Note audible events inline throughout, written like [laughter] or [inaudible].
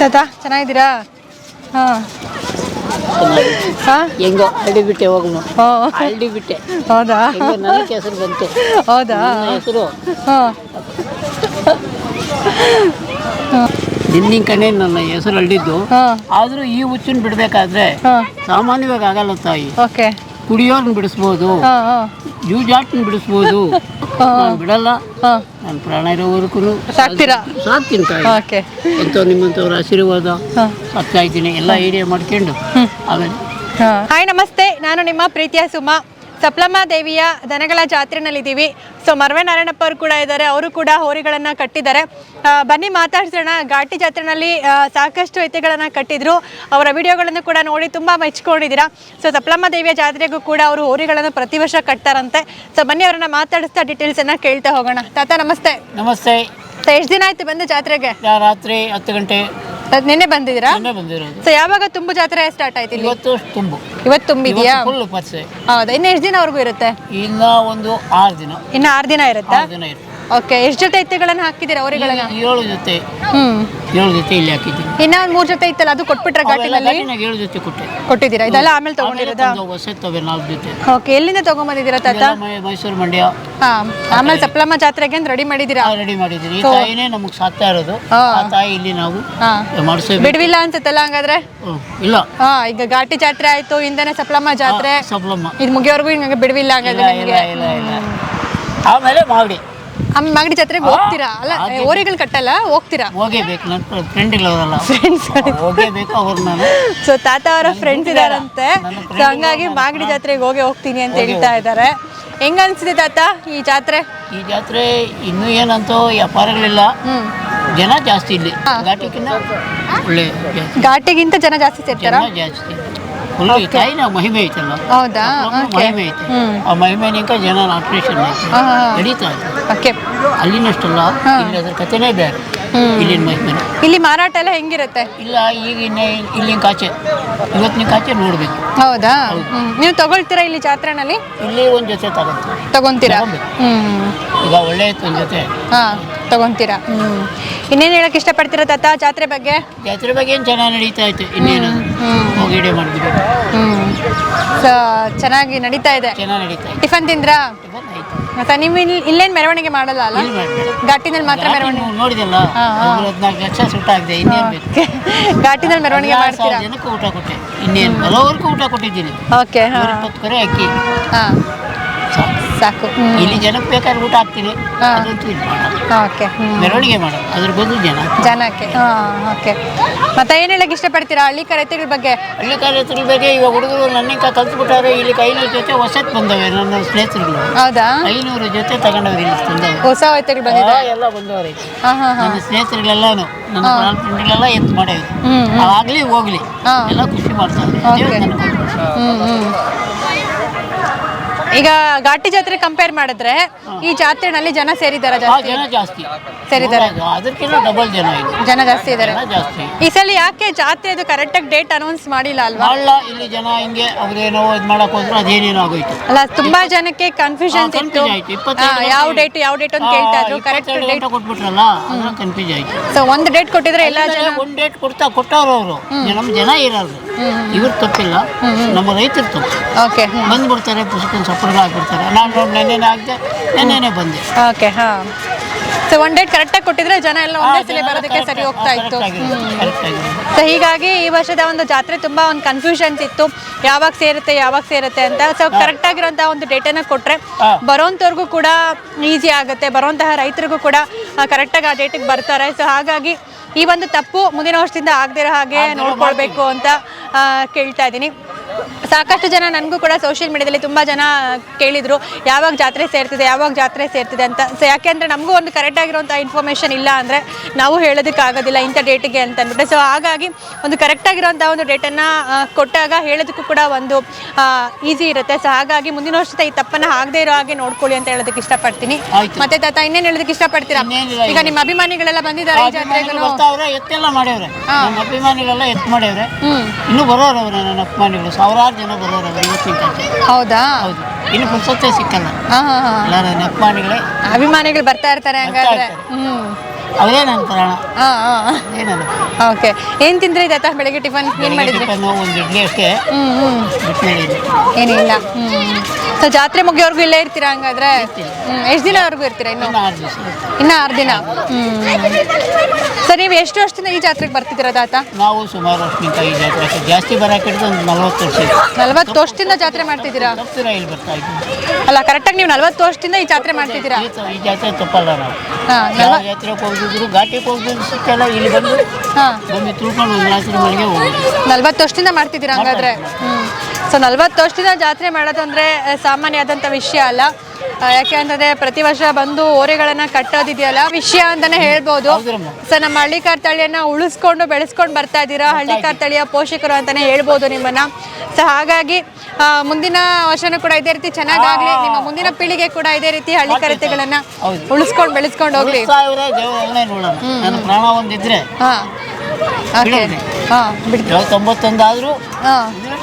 ತಾತ ಚೆನ್ನಾಗಿದ್ದೀರಾ? ಹಾಂ. ಹಾಂ? ಹೆಂಗೋ ಹಳ್ಳಿ ಬಿಟ್ಟೆ ಹೋಗ್ನು. ಹಳ್ಳಿ ಬಿಟ್ಟೆ ಹೌದಾ? ನನಗೆ ಹೆಸರು ಬಂತು. ಹೌದಾ? ಹೆಸರು? ಹಾಂ. ನಿನ್ನಿನ ಕಣೆ ನನ್ನ ಹೆಸರು ಹಳ್ಳಿದ್ದು ಹಾಂ. ಆದರೂ ಈ ಹುಚ್ಚನ್ನು ಬಿಡಬೇಕಾದ್ರೆ ಸಾಮಾನ್ಯವಾಗಿ ಆಗಲ್ಲ ತಾಯಿ. ಓಕೆ. ಕುಡಿಯೋರ್ನ ಬಿಡಿಸ್ಬೋದು. ಜೂಜಾಟ್ನ ಬಿಡಿಸ್ಬೋದು. ಬಿಡಲ್ಲ. ಹಾಂ ನನ್ನ ಪ್ರಾಣ ಇರೋವರೆಗೂ ಸಾಕ್ತೀರಾ? ಸಾಕ್ತೀನಿ ತಾಯಿ. ಓಕೆ. ಎಂಥ ನಿಮ್ಮಂಥವ್ರ ಆಶೀರ್ವಾದ? ಸಾಕ್ತಾ ಇದ್ದೀನಿ. ಎಲ್ಲ ಐಡಿಯಾ ಮಾಡ್ಕೊಂಡು ಆಮೇಲೆ. ಹಾಯ್ ನಮಸ್ತೆ. ನಾನು ನಿಮ್ಮ ಪ್ರೀತಿಯ ಸುಮ. ಸಪ್ಲಮ್ಮ ದೇವಿಯ ದನಗಳ ಜಾತ್ರೆನಲ್ಲಿದ್ದೀವಿ. ಸೊ ಮರ್ವೆ ನಾರಾಯಣಪ್ಪ ಅವರು ಕೂಡ ಇದ್ದಾರೆ. ಅವರು ಕೂಡ ಹೋರಿಗಳನ್ನು ಕಟ್ಟಿದ್ದಾರೆ. ಬನ್ನಿ ಮಾತಾಡ್ಸೋಣ ಘಾಟಿ ಜಾತ್ರೆನಲ್ಲಿ ಸಾಕಷ್ಟು ಎತ್ತಿಗಳನ್ನು ಕಟ್ಟಿದ್ರು. ಅವರ ವಿಡಿಯೋಗಳನ್ನು ಕೂಡ ನೋಡಿ ತುಂಬ ಮೆಚ್ಕೊಂಡಿದ್ದೀರಾ. ಸೊ ಸಪ್ಲಮ್ಮ ದೇವಿಯ ಜಾತ್ರೆಗೂ ಕೂಡ ಅವರು ಹೋರಿಗಳನ್ನು ಪ್ರತಿ ವರ್ಷ ಕಟ್ತಾರಂತೆ. ಸೊ ಬನ್ನಿ ಅವರನ್ನ ಮಾತಾಡಿಸ್ತಾ ಡೀಟೇಲ್ಸನ್ನು ಕೇಳ್ತಾ ಹೋಗೋಣ. ತಾತ ನಮಸ್ತೆ. ನಮಸ್ತೆ. ಸೊ ಎಷ್ಟು ದಿನ ಆಯ್ತು ಬಂದು ಜಾತ್ರೆಗೆ? ರಾತ್ರಿ ಹತ್ತು ಗಂಟೆ. ನಿನ್ನೆ ಬಂದಿದ್ದೀರಾ? ಮೊನ್ನೆ ಬಂದಿರೋದು. ಸೊ ಯಾವಾಗ ತುಂಬು ಜಾತ್ರೆ ಸ್ಟಾರ್ಟ್ ಆಯ್ತು ಇಲ್ಲಿ? ಇವತ್ತು ತುಂಬು. ಇವತ್ತು ತುಂಬಿದೆಯಾ? ಫುಲ್ ಪರಿಚಯ ಹೌದಾ? ಇನ್ನು ಎಷ್ಟು ದಿನವರೆಗೂ ಇರುತ್ತೆ? ಇನ್ನ ಒಂದು ಆರು ದಿನ. ಇನ್ನು ಆರು ದಿನ ಇರುತ್ತಾ? ಆರು ದಿನ ಇರುತ್ತೆ. ಓಕೆ ಎಷ್ಟು ಜೊತೆ ಎತ್ತುಗಳನ್ನ ಹಾಕಿದ್ದೀರಾ ಅವರಿಗಳನ್ನ ಏಳು ಜೊತೆ. ಹ್ಮ್. ಏಳು ಜೊತೆ ಇಲ್ಲಿ ಹಾಕಿದ್ದೀನಿ. ಇನ್ನ ಒಂದ್ ಮೂರ್ ಜೊತೆ ಇತ್ತಲ್ಲ ಅದು ಕೊಟ್ಬಿಟ್ರೆ ಘಾಟಿನಲ್ಲಿ? ಘಾಟಿನಾಗ ಏಳು ಜೊತೆ ಕೊಟ್ಟೆ. ಕೊಟ್ಟಿದ್ದೀರಾ? ಇದೆಲ್ಲ ಆಮೇಲೆ ತಗೊಂಡಿರೋದಾ? ಹೊಸತ್ತವೆ ನಾಲ್ಕು ಜೊತೆ. ಓಕೆ ಎಲ್ಲಿಂದ ತಗೊಂಬಂದಿದ್ದೀರಾ ತಾತ? ಇವೆಲ್ಲ ಮೈ- ಮೈಸೂರು ಮಂಡ್ಯ. ಹಾ ಆಮೇಲೆ ಸಪ್ಲಮ್ಮ ಜಾತ್ರೆಗೆ ಅಂತ ರೆಡಿ ಮಾಡಿದ್ದೀರಾ? ರೆಡಿ ಮಾಡಿದ್ದೀನಿ ಈ ತಾಯಿನೇ ನಮಗೆ ಸಾಕ್ತಾ ಇರೋದು. ಆ ತಾಯಿ ಇಲ್ಲಿ ನಾವು ಹಾ. ಬಿಡ್ವಿಲ್ಲ ಬಿಡುವಿಲ್ಲ ಅನ್ಸುತ್ತಲ್ಲ ಹಂಗಾದ್ರೆ? ಇಲ್ಲ. ಹಾ ಈಗ ಘಾಟಿ ಜಾತ್ರೆ ಆಯ್ತು ಹಿಂದೆನೆ ಸಪ್ಲಮ್ಮ ಜಾತ್ರೆ. ಸಪ್ಲಮ್ಮ. ಇದು ಮುಗಿಯೋವರೆಗೂ ಹಿಂಗ ಬಿಡ್ವಿಲ್ಲ ಹಂಗಾದ್ರೆ ಇಲ್ಲ ನಿಮಗೆ? ಇಲ್ಲ ಇಲ್ಲ ಆಮೇಲೆ ಮಾಗಡಿ. ಆಮೇಲೆ ಮಾಗಡಿ ಜಾತ್ರೆಗೆ ಹೋಗ್ತೀರಾ? ಅಲ್ಲ ಓರೆಗಳು ಕಟ್ಟಲ್ಲ? ಹೋಗ್ತೀರಾ? ಹೋಗೇಬೇಕು ನನ್ನ ಫ್ರೆಂಡ್ಸ್ ಹೋಗೇಬೇಕು ಅವ್ರು ನಾನು. ಸೊ ತಾತ ಅವರ ಫ್ರೆಂಡ್ಸ್ ಇದಾರಂತೆ. ಸೊ ಹಂಗಾಗಿ ಮಾಗಡಿ ಜಾತ್ರೆಗೆ ಹೋಗಿ ಹೋಗ್ತೀನಿ ಅಂತ ಹೇಳ್ತಾ ಇದ್ದಾರೆ ಹೆಂಗ ಅನ್ಸಿದೆ ತಾತ ಈ ಜಾತ್ರೆ? ಈ ಜಾತ್ರೆ ಇನ್ನೂ ಏನಂತೂ ವ್ಯಾಪಾರಗಳಿಲ್ಲ. ಜನ ಜಾಸ್ತಿ ಇಲ್ಲಿ. ಘಾಟಿಗಿಂತ ಒಳ್ಳೆ. ಘಾಟಿಗಿಂತ ಜನ ಜಾಸ್ತಿ ಸೇರ್ತಾರ? ಜಾಸ್ತಿ. ಫುಲ್ ಈ ನಾವು ಮಹಿಮೆ ಐತಲ್ಲ ಹೌದಾ? ಅಪರೂಪದ ಮಹಿಮೆ ಐತೆ. ಆ ಮಹಿಮೆನಿಂದ ಜನ ಆಪರೇಷನ್ ಐತೆ ಹಾ, ಹಾ. ನಡೀತಾ ಇದೆ. ಓಕೆ ಅಲ್ಲಿನಷ್ಟಲ್ಲ ಇಲ್ಲಿ ಅದ್ರ ಕಥೆನೇ ಬೇರೆ. ಇಲ್ಲಿನ ಮಹಿಮೆ. ಇಲ್ಲಿ ಮಾರಾಟ ಎಲ್ಲ ಹೆಂಗಿರುತ್ತೆ? ಇಲ್ಲ ಈಗ ಇನ್ನೇ ಇಲ್ಲಿನ ಕಾಚೆ. ಇವತ್ತಿನ ಕಾಚೆ ನೋಡಬೇಕು. ಹೌದಾ? ಹ್ಮ್. ನೀವು ತಗೊಳ್ತೀರಾ ಇಲ್ಲಿ ಜಾತ್ರೆನಲ್ಲಿ? ಇಲ್ಲಿ ಒಂದು ಜೊತೆ ತಗೊಂತೀವಿ. ತಗೊಂತೀರಾ? ತಗೊಂಬೇಕು. ಹ್ಮ್. ಈಗ ಒಳ್ಳೆ ಇತ್ತು ಒಂದು ಜೊತೆ. ಹಾ ತಗೊಂತೀರಾ? ಹ್ಮ್. ಇನ್ನೇನು ಹೇಳಕ್ ಇಷ್ಟಪಡ್ತೀರಾ ತಾತ ಜಾತ್ರೆ ಬಗ್ಗೆ? ಜಾತ್ರೆ ಬಗ್ಗೆ ಏನು ಚೆನ್ನಾಗಿ ನಡೀತಾ ಇತ್ತು ಇನ್ನೇನು ಹ್ಮ್ ಹೋಗಿ ಇಡೇ ಮಾಡಿಬಿಟ್ಟು ಹ್ಮ್. ಸೊ ಚೆನ್ನಾಗಿ ನಡೀತಾ ಇದೆ. ಚೆನ್ನಾಗಿ ನಡೀತಾ ಐತೆ ಟಿಫನ್ ತಿಂದ್ರಾ? ಟಿಫನ್ ಆಯ್ತು. ಮತ್ತೆ ನೀವು ಇಲ್ಲಿ ಇಲ್ಲೇನು ಮೆರವಣಿಗೆ ಮಾಡಲ್ಲ ಅಲ್ಲ? ಇಲ್ಲಿ ಮಾಡಬೇಡ ಘಾಟಿನಲ್ಲಿ ಮಾತ್ರ ಮೆರವಣಿಗೆ. ನೀವು ನೋಡಿದಲ್ಲ. ಹದಿನಾಲ್ಕು ಲಕ್ಷ ಸುಟ್ಟಾಗಿದೆ ಇನ್ನೇನು ಬೇಕು? [laughs] ಘಾಟಿನಲ್ಲಿ ಮೆರವಣಿಗೆ ಎಲ್ಲಾ ಮಾಡ್ತೀರಾ? ಜನಕ್ಕೆ ಊಟ ಕೊಟ್ಟೆ ಇನ್ನೇನು? ಹಲವರ್ಗೂ ಊಟ ಕೊಟ್ಟಿದ್ದೀನಿ. ಓಕೆ ಹಾಂ. ಇಪ್ಪತ್ತು ಕರೆ ಅಕ್ಕಿ. ಹಾಂ. ಸಾಕು. ಇಲ್ಲಿ ಜನಕ್ಕೆ ಬೇಕಾದ್ರೆ ಊಟ ಹಾಕ್ತೀನಿ. ಹಾ. ಅದಂತೂ ಓಕೆ. ಮೆರವಣಿಗೆ ಮಾಡೋದು. ಅದ್ರ ಬಂದು ಜನ ಜನಕ್ಕೆ. ಹಾಂ ಓಕೆ. ಮತ್ತೆ ಏನು ಹೇಳಕ್ಕೆ ಇಷ್ಟಪಡ್ತೀರಾ? ಹಳ್ಳಿ ರೈತರ ಬಗ್ಗೆ? ಹಳ್ಳಿ ಕಾರ್ಯಗಳ ಬಗ್ಗೆ ಇವಾಗ ಹುಡುಗರು ನನ್ನಿಂಕ ಕಲ್ತ್ಬಿಟ್ಟಾರೆ ಇಲ್ಲಿ ಐನೂರು ಜೊತೆ ಹೊಸತ್ ಬಂದವೆ ನನ್ನ ಸ್ನೇಹಿತರುಗಳು. ಹೌದಾ? ಐನೂರು ಜೊತೆ ತಗೊಂಡವ್ರು ಇಲ್ಲಿ ತಂದವ್ರು ಹೊಸ ರೈತರು ಬಂದಿದೆ ಎಲ್ಲ ಬಂದವ್ರೆ ಹಾಂ ಹಾಂ ಹಾಂ. ನನ್ನ ಸ್ನೇಹಿತರುಗಳೆಲ್ಲಾನು ನನ್ನ ಫ್ರೆಂಡ್ಗಳೆಲ್ಲ ಎತ್ತು ಮಾಡೇವಿ ಆಗಲಿ ಹೋಗ್ಲಿ. ಎಲ್ಲ ಖುಷಿ ಮಾಡ್ತಾರೆ. ಹ್ಞೂ ದೇವ್ರು ನನಗೆ ಕೊಟ್ರು. ಹ್ಮ್ ಹ್ಮ್ ಈಗ ಘಾಟಿ ಜಾತ್ರೆ ಕಂಪೇರ್ ಮಾಡಿದ್ರೆ ಈ ಜಾತ್ರೆನಲ್ಲಿ ಜನ ಸೇರಿದ್ದಾರೆ ಆ ಜನ ಜಾಸ್ತಿ. ಸೇರಿದ್ದಾರೆ? ಅದಕ್ಕಿಂತ ಡಬಲ್ ಜನ ಇಲ್ಲಿ. ಜನ ಜಾಸ್ತಿ ಇದ್ದಾರೆ. ಜನ ಜಾಸ್ತಿ. ಈ ಸಲ ಯಾಕೆ ಜಾತ್ರೆ ಇದು ಕರೆಕ್ಟಾಗಿ ಡೇಟ್ ಅನೌನ್ಸ್ ಮಾಡಿಲ್ಲ ಅಲ್ವಾ? ಅಲ್ಲ ಇಲ್ಲಿ ಜನ ಹಿಂಗೆ ಅವ್ರೇನೋ ಇದು ಮಾಡಕ್ ಹೋದ್ರು ಅದೇನೇನೋ ಆಗೋಯ್ತು. ಅಲ್ಲ ತುಂಬಾ ಜನಕ್ಕೆ ಕನ್ಫ್ಯೂಷನ್ ಹಾ, ಇತ್ತು confuse ಆಯ್ತು. ಹಾ, ಯಾವ ಡೇಟ್ ಯಾವ ಡೇಟ್ ಅಂತ ಕೇಳ್ತಾ ಇದ್ರು. ಕರೆಕ್ಟ್ ಇಪ್ಪತ್ತೆರಡು ಡೇಟ್ ಕೊಟ್ಬಿಟ್ರಲ್ಲ ಕನ್ಫ್ಯೂಸ್ ಆಯ್ತು. ಸೊ ಒಂದು ಡೇಟ್ ಕೊಟ್ಟಿದ್ರೆ ಎಲ್ಲ ಜನ ಒಂದ್ ಡೇಟ್ ಕೊಡ್ತಾ ಕೊಟ್ಟವ್ರು ಅವರು ನಮ್ಮ ಜನ ಇರಲ್ರು. ಇವ್ರು ತಪ್ಪಿಲ್ಲ. ನಮ್ಮ ರೈತರ ತಪ್ಪು. ಓಕೆ ಬಂದ್ಬಿಡ್ತಾರೆ ಪುಸ್ತಕ ಸಪ್ರಗಳು ಹಾಕ್ಬಿಡ್ತಾರೆ. ನಾನು ನೋಡಿ ನೆನ್ನೆನೇ ಆಗದೆ ನೆನ್ನೆನೇ ಬಂದೆ. ಓಕೆ ಹಾಂ. ಸೊ ಒನ್ ಡೇಟ್ ಕರೆಕ್ಟಾಗಿ ಕೊಟ್ಟಿದ್ರೆ ಜನ ಎಲ್ಲ ಒಂದೇ ಸಲ ಬರೋದಕ್ಕೆ ಸರಿ ಹೋಗ್ತಾ ಇತ್ತು. ಸೊ ಹೀಗಾಗಿ ಈ ವರ್ಷದ ಒಂದು ಜಾತ್ರೆ ತುಂಬಾ ಒಂದು ಕನ್ಫ್ಯೂಷನ್ಸ್ ಇತ್ತು. ಯಾವಾಗ ಸೇರುತ್ತೆ ಯಾವಾಗ ಸೇರುತ್ತೆ ಅಂತ. ಸೊ ಕರೆಕ್ಟ್ ಆಗಿರುವಂತಹ ಒಂದು ಡೇಟನ್ನು ಕೊಟ್ರೆ ಹಾ. ಬರೋಂಥವ್ರಿಗೂ ಕೂಡ ಈಸಿ ಆಗುತ್ತೆ. ಬರೋಂತಹ ರೈತರಿಗೂ ಕೂಡ ಕರೆಕ್ಟಾಗಿ ಆ ಡೇಟಿಗೆ ಬರ್ತಾರೆ. ಸೊ ಹಾಗಾಗಿ ಈ ಒಂದು ತಪ್ಪು ಮುಂದಿನ ವರ್ಷದಿಂದ ಆಗದಿರೋ ಹಾಗೆ ನೋಡ್ಕೊಳ್ಬೇಕು ಅಂತ ಕೇಳ್ತಾ ಇದ್ದೀನಿ. ಸಾಕಷ್ಟು ಜನ ನನಗೂ ಕೂಡ ಸೋಷಿಯಲ್ ಮೀಡಿಯಾದಲ್ಲಿ ತುಂಬ ಜನ ಕೇಳಿದರು ಯಾವಾಗ ಜಾತ್ರೆ ಸೇರ್ತಿದೆ ಯಾವಾಗ ಜಾತ್ರೆ ಸೇರ್ತಿದೆ ಅಂತ. ಸೊ ಯಾಕೆಂದರೆ ನಮಗೂ ಒಂದು ಕರೆಕ್ಟ್ ಆಗಿರುವಂಥ ಇನ್ಫಾರ್ಮೇಷನ್ ಇಲ್ಲ ಅಂದರೆ ನಾವು ಹೇಳೋದಕ್ಕಾಗೋದಿಲ್ಲ ಇಂಥ ಡೇಟಿಗೆ ಅಂತ ಅಂದ್ಬಿಟ್ಟು. ಸೊ ಹಾಗಾಗಿ ಒಂದು ಕರೆಕ್ಟ್ ಆಗಿರುವಂಥ ಒಂದು ಡೇಟನ್ನು ಕೊಟ್ಟಾಗ ಹೇಳೋದಕ್ಕೂ ಕೂಡ ಒಂದು ಈಸಿ ಇರುತ್ತೆ. ಸೊ ಹಾಗಾಗಿ ಮುಂದಿನ ವರ್ಷದ ಈ ತಪ್ಪನ್ನು ಆಗದೇ ಇರೋ ಹಾಗೆ ನೋಡ್ಕೊಳ್ಳಿ ಅಂತ ಹೇಳೋದಕ್ಕೆ ಇಷ್ಟಪಡ್ತೀನಿ. ಮತ್ತೆ ತಾತ ಇನ್ನೇನು ಹೇಳೋದಕ್ಕೆ ಇಷ್ಟಪಡ್ತೀರಾ? ಈಗ ನಿಮ್ಮ ಅಭಿಮಾನಿಗಳೆಲ್ಲ ಬಂದಿದ್ದಾರೆ ಎತ್ತೆಲ್ಲ ಮಾಡ್ಯವ್ರೆ. ಅಭಿಮಾನಿಗಳೆಲ್ಲ ಎತ್ತು ಮಾಡಿದ್ರೆ ಇನ್ನೂ ಬರೋರವ್ರೆ ನನ್ನ ಅಭಿಮಾನಿಗಳು. ಸಾವಿರಾರು ಜನ ಇವತ್ತಿನ ಹೌದಾ? ಹೌದು ಇನ್ನು ಪುಸ್ತಕ ಸಿಕ್ಕಲ್ಲ. ಹಾಂ ಹಾಂ ಅಭಿಮಾನಿಗಳೇ ಅಭಿಮಾನಿಗಳು ಬರ್ತಾ ಇರ್ತಾರೆ ಹಂಗಾದ್ರೆ. ಹ್ಮ್. ಅವರೇ ನನ್ನ ಪ್ರಾಣ. ಹಾಂ ಹಾಂ. ಓಕೆ. ಏನು ತಿಂದ್ರಿ ತಾತ ಬೆಳಗ್ಗೆ ಟಿಫನ್? ಕ್ಲೀನ್ ಮಾಡಿದ್ರಿ? ಟಿಫನ್ನು ಒಂದು ಇಡ್ಲಿ ಅಷ್ಟೇ ಏನಿಲ್ಲ. ಹ್ಞೂ ಸೊ ಜಾತ್ರೆ ಮುಗಿಯೋರ್ಗು ಇಲ್ಲೇ ಇರ್ತೀರಾ ಹಂಗಾದ್ರೆ? ಎಷ್ಟು ದಿನವರೆಗೂ ಇರ್ತೀರಾ ಇನ್ನು? ಇನ್ನ ಆರು ದಿನ. ಹ್ಞೂ ಸೊ ನೀವು ಎಷ್ಟು ವರ್ಷದಿಂದ ಈ ಜಾತ್ರೆಗೆ ಬರ್ತಿದ್ದೀರಾ ತಾತ? ನಾವು ಸುಮಾರು ವರ್ಷದಿಂದ ಈ ಜಾತ್ರೆಗೆ ಜಾಸ್ತಿ ಬರೋಕೆ ಹಿಡಿದು ಒಂದು ನಲ್ವತ್ತು ವರ್ಷ. ನಲ್ವತ್ತು ವರ್ಷದಿಂದ ಜಾತ್ರೆ ಮಾಡ್ತಿದ್ದೀರಾ? ಅಲ್ಲ ಇಲ್ಲಿ ಬರ್ತಾ ಅಲ್ಲ ಕರೆಕ್ಟಾಗಿ ನೀವು ನಲ್ವತ್ತು ವರ್ಷದಿಂದ ಈ ಜಾತ್ರೆ ಮಾಡ್ತಿದ್ದೀರಾ? ಈ ಜಾತ್ರೆ ತಪ್ಪಲ್ಲ ನಾವು. ಯಾವ ಜಾತ್ರೆಗೆ ಹೋಗಿದ್ರು ಘಾಟಿಗೆ ಹೋಗಿದ್ರು ಸಿಕ್ಕೆಲ್ಲ ಇಲ್ಲಿ ಬಂದು ಬಂದು ತಿಳ್ಕೊಂಡು ಒಂದು ಮನೆಗೆ ನಲ್ವತ್ತು ವರ್ಷದಿಂದ ಮಾಡ್ತಿದ್ದೀರಾ ಹಂಗಾದ್ರೆ? ಹ್ಞೂ ಸೊ ನಲ್ವತ್ತು ವರ್ಷದಿಂದ ಜಾತ್ರೆ ಮಾಡೋದು ಅಂದರೆ ಸಾಮಾನ್ಯ ಆದಂಥ ವಿಷಯ ಅಲ್ಲ. ಯಾಕೆ ಅಂತಂದರೆ ಪ್ರತಿ ವರ್ಷ ಬಂದು ಓರೆಗಳನ್ನ ಕಟ್ಟೋದಿದೆಯಲ್ಲ ವಿಷಯ ಅಂತಾನೆ ಹೇಳ್ಬೋದು. ಸೊ ನಮ್ಮ ಹಳ್ಳಿಕಾರ್ ತಳಿಯನ್ನು ಉಳಿಸ್ಕೊಂಡು ಬೆಳೆಸ್ಕೊಂಡು ಬರ್ತಾ ಇದ್ದೀರಾ? ಹಳ್ಳಿಕಾರ್ ತಳಿಯ ಪೋಷಕರು ಅಂತಾನೆ ಹೇಳ್ಬೋದು ನಿಮ್ಮನ್ನ. ಸೊ ಹಾಗಾಗಿ ಮುಂದಿನ ವರ್ಷನೂ ಕೂಡ ಇದೇ ರೀತಿ ಚೆನ್ನಾಗಾಗ್ಲಿ. ನಿಮ್ಮ ಮುಂದಿನ ಪೀಳಿಗೆ ಕೂಡ ಇದೇ ರೀತಿ ಹಳ್ಳಿ ಕರತೆಗಳನ್ನ ಉಳಿಸ್ಕೊಂಡು ಬೆಳೆಸ್ಕೊಂಡು ಹೋಗ್ಲಿ. ಪ್ರಾಣ ಒಂದಿದ್ರೆ. ಹಾಂ. ಬಿಡ್ತೀವಿ ತೊಂಬತ್ತೊಂದಾದ್ರೂ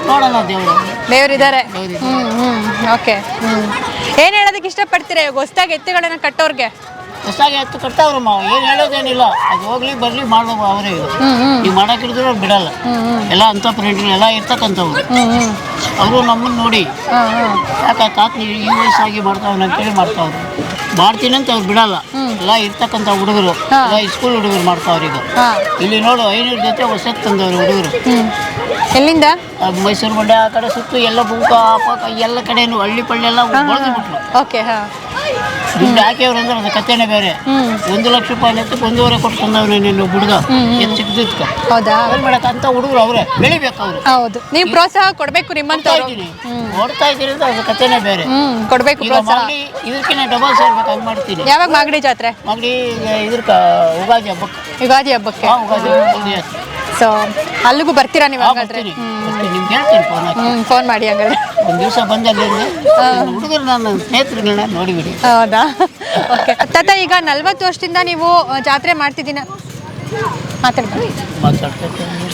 ನೋಡೋಣ ದೇವರು. ದೇವರಿದ್ದಾರೆ. Hmm hmm okay hmm. ಏನ್ ಹೇಳೋದಕ್ಕೆ ಇಷ್ಟಪಡ್ತೀರಾ? ಇವಾಗ ಹೊಸ್ದಾಗಿ ಎತ್ತುಗಳನ್ನ ಕಟ್ಟೋರ್ಗೆ? ಹೊಸಾಗಿ ಕಟ್ತಾವ್ರು ಮಾವ. ಏನು ಹೇಳೋದೇನಿಲ್ಲ. ಅದು ಹೋಗ್ಲಿ ಬರಲಿ ಮಾಡೋ ಅವರೇ ಇದು ಈಗ ಮಾಡಕ್ಕೆ ಹಿಡಿದ್ರು ಅವ್ರು ಬಿಡಲ್ಲ. ಎಲ್ಲ ಅಂತ ಫ್ರೆಂಡ್ಗಳು ಎಲ್ಲ ಇರ್ತಕ್ಕಂಥವ್ರು. ಅವರು ನಮ್ಮನ್ನ ನೋಡಿ ಯಾಕೆ ತಾತ ನೀವು ಈ ವಯಸ್ಸಾಗಿ ಮಾಡ್ತಾವನ ಅಂತೇಳಿ ಮಾಡ್ತಾವ್ರು. ಮಾಡ್ತೀನಿ ಅಂತ ಅವ್ರು ಬಿಡಲ್ಲ. ಎಲ್ಲ ಇರ್ತಕ್ಕಂಥ ಹುಡುಗರು. ಎಲ್ಲ ಸ್ಕೂಲ್ ಹುಡುಗರು ಮಾಡ್ತಾವ್ರು ಈಗ. ಇಲ್ಲಿ ನೋಡು ಐನೂರು ಜೊತೆ ಹೊಸಕ್ಕೆ ತಂದವ್ರು ಹುಡುಗರು. ಎಲ್ಲಿಂದ? ಮೈಸೂರು ಮಂಡ್ಯ ಆ ಕಡೆ ಸುತ್ತು ಎಲ್ಲ ಬುಕ್ಕ ಪಾಕ ಎಲ್ಲ ಕಡೆನು ಹಳ್ಳಿ ಪಳ್ಳಿ ಎಲ್ಲ ಬಳದು ಬಿಟ್ರು ಓಕೆ ಹಾ. ದುಡ್ಡು ಹಾಕಿವ್ರು ಅಂದ್ರೆ ಅದು ಕಥೆನೇ ಬೇರೆ. ಒಂದು ಲಕ್ಷ ರೂಪಾಯಿ ಎತ್ತಕ್ಕೆ ಒಂದೂವರೆ ಕೊಟ್ಟು ತಂದವ್ರೆ ನೀನು ಹುಡುಗ ಎತ್ತು ಸಿಕ್ಕಿದ್ಕ ಹೌದಾ? ಏನು ಮಾಡಕ್ಕೆ ಅಂತ ಹುಡುಗರು ಅವರೇ. ಬೆಳಿಬೇಕು ಅವರು. ಹೌದು. ನೀವು ಪ್ರೋತ್ಸಾಹ ಕೊಡಬೇಕು ನಿಮ್ಮಂತ ನೋಡ್ತಾ ಇದ್ದೀನಿ. ಅಂತ ಅದು ಕಥೆನೇ ಬೇರೆ. ಕೊಡಬೇಕು ಪ್ರೋತ್ಸಾಹ. ಇದಕ್ಕಿಂತ ಡಬಲ್ ಸೇರ್ಬೇಕು ಹಂಗೆ ಮಾಡ್ತೀನಿ. ಯಾವಾಗ ಮಾಗಡಿ ಜಾತ್ರೆ? ಮಾಗಡಿ ಇದ್ರ ಉಗಾದಿ ಹಬ್ಬಕ್ಕೆ. ಯುಗಾದಿ ಹಬ್ಬಕ್ಕೆ. ಯುಗಾದಿ ಹಬ್ಬಕ್ಕೆ ಸೊ ಅಲ್ಲಿಗೂ ಬರ್ತೀರಾ ನೀವು ಹಾಗಾದ್ರೆ? ಬರ್ತೀನಿ. ಫೋನ್ ಮಾಡಿ ಹಂಗಾದ್ರೆ. ಒಂದು ದಿವಸ ಬಂದಲ್ಲಿ ಹುಡುಗರು ನನ್ನ ಸ್ನೇಹಿತರುಗಳನ್ನ ನೋಡಿಬಿಡಿ. ಹೌದಾ? ಓಕೆ ತಾತ ಈಗ ನಲ್ವತ್ತು ವರ್ಷದಿಂದ ನೀವು ಜಾತ್ರೆ ಮಾಡ್ತಿದ್ದೀನ? ಮಾತಾಡ್ಬೋದು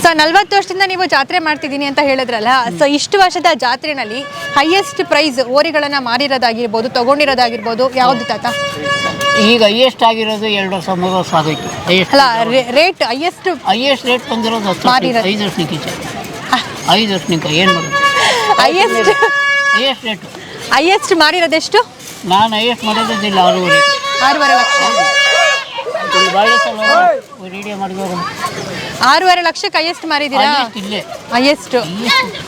ಸೊ ನಲ್ವತ್ತು ವರ್ಷದಿಂದ ನೀವು ಜಾತ್ರೆ ಮಾಡ್ತಿದ್ದೀನಿ ಅಂತ ಹೇಳಿದ್ರಲ್ಲ ಸೊ ಇಷ್ಟು ವರ್ಷದ ಜಾತ್ರೆನಲ್ಲಿ ಹೈಯೆಸ್ಟ್ ಪ್ರೈಸ್ ಓರಿಗಳನ್ನು ಮಾರಿರೋದಾಗಿರ್ಬೋದು ತಗೊಂಡಿರೋದಾಗಿರ್ಬೋದು ಯಾವುದು ತಾತ? ಈಗ ಹೈಯೆಸ್ಟ್ ಆಗಿರೋದು ಎರಡು ವರ್ಷ ಮೂರು ವರ್ಷ ಹೈಯೆಸ್ಟ್ ಅಲ್ಲ ರೇಟ್ ಹೈಯೆಸ್ಟ್ ಹೈಯೆಸ್ಟ್ ರೇಟ್ ಬಂದಿರೋದು ಮಾರಿರೋದು. ಐದು ವರ್ಷಕ್ಕೆ ಈಚೆ. ಐದು ವರ್ಷನಿಂಕ ಏನು ಮಾಡೋದು? ಹೈಯೆಸ್ಟ್ ಹೈಯೆಸ್ಟ್ ರೇಟು ಹೈಯೆಸ್ಟ್ ಮಾರಿರೋದೆಷ್ಟು ನಾನು ಹೈಯೆಸ್ಟ್ ಮಾಡೋದಿಲ್ಲ ಆರೂವರೆ. ಆರೂವರೆ ಲಕ್ಷ. ಇಲ್ಲಿ ಬಾಳೆ ಸಲ ರೇಡಿಯೋ ಆರೂವರೆ ಲಕ್ಷಕ್ಕೆ ಹೈಯೆಸ್ಟ್ ಮಾರಿದ್ದೀರಾ? ಇಲ್ಲೇ. ಹೈಯೆಸ್ಟ್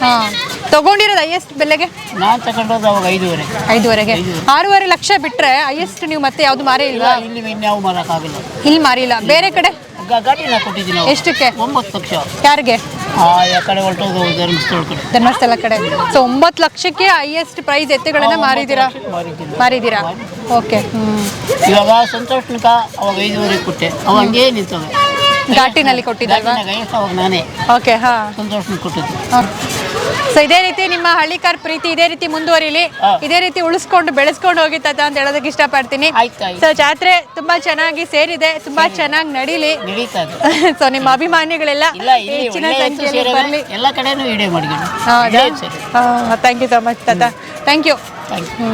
ಹಾಂ. ತಗೊಂಡಿರೋದು ಹೈಯೆಸ್ಟ್ ಬೆಲೆಗೆ? ನಾನು ತಗೊಂಡೋದು ಅವಾಗ ಐದೂವರೆ. ಐದುವರೆಗೆ? ಆರೂವರೆ ಲಕ್ಷ ಬಿಟ್ರೆ ಹೈಯೆಸ್ಟ್ ನೀವು ಮತ್ತೆ ಯಾವ್ದು ಮಾರೇ ಇಲ್ಲ? ಇಲ್ಲಿ ಇನ್ಯಾವ ಮಾರೋಕ್ಕಾಗಲ್ಲ. ಇಲ್ಲಿ ಮಾರಿಲ್ಲ. ಬೇರೆ ಕಡೆ? ಗಾಡಿನ ಕೊಟ್ಟಿದ್ದೀನಿ. ಎಷ್ಟಕ್ಕೆ? ಒಂಬತ್ತು ಲಕ್ಷ. ಯಾರಿಗೆ? ಆ ಆ ಕಡೆ ಹೊರಟೋದು ಧರ್ಮಸ್ಥಳ ಕಡೆ. ಧರ್ಮಸ್ಥಳ ಕಡೆ. ಸೊ ಒಂಬತ್ತು ಲಕ್ಷಕ್ಕೆ ಹೈಯೆಸ್ಟ್ ಪ್ರೈಸ್ ಎತ್ತುಗಳನ್ನ ಮಾರಿದ್ದೀರಾ ಮಾರಿದ್ದೀನಿ. ಮಾರಿದ್ದೀರಾ ಓಕೆ ಹ್ಮ್. ಇವಾಗ ಸಂತೋಷನಕ ಅವಾಗ ಐದೂವರೆ ಕೊಟ್ಟೆ. ಹಂಗೇ ನಿಂತವೆ. ಘಾಟಿನಲ್ಲಿ ಕೊಟ್ಟಿದ್ದಲ್ವಾ? ಅವಾಗ ನಾನೇ. ಓಕೆ ಹಾ. ಸಂತೋಷನ ಕೊಟ್ಟಿದ್ದು. ಸೊ ಇದೇ ರೀತಿ ನಿಮ್ಮ ಹಳ್ಳಿಕಾರ್ ಪ್ರೀತಿ ಇದೇ ರೀತಿ ಮುಂದುವರಿಲಿ. ಇದೇ ರೀತಿ ಉಳಿಸ್ಕೊಂಡು ಬೆಳೆಸ್ಕೊಂಡು ಹೋಗಿ ತಾತ ಅಂತ ಹೇಳೋದಕ್ಕೆ ಇಷ್ಟಪಡ್ತೀನಿ. ಆಯ್ತು ಆಯ್ತು. ಸೊ ಜಾತ್ರೆ ತುಂಬಾ ಚೆನ್ನಾಗಿ ಸೇರಿದೆ ತುಂಬಾ ಚೆನ್ನಾಗಿ ನಡೀಲಿ. ನಡೀತಾ ಇದೆ. [laughs] ಸೊ ನಿಮ್ಮ ಅಭಿಮಾನಿಗಳೆಲ್ಲ ಇಲ್ಲ ಇಲ್ಲಿ ಹೆಚ್ಚಿನ ಒಳ್ಳೆ ಹೆಸರು ಸಂಖ್ಯೆಯಲ್ಲಿ ಎಲ್ಲ ಕಡೆನೂ ಹೌದಾ? ಥ್ಯಾಂಕ್ ಯು ಸೊ ಮಚ್ ತಾತ. Thank you thank you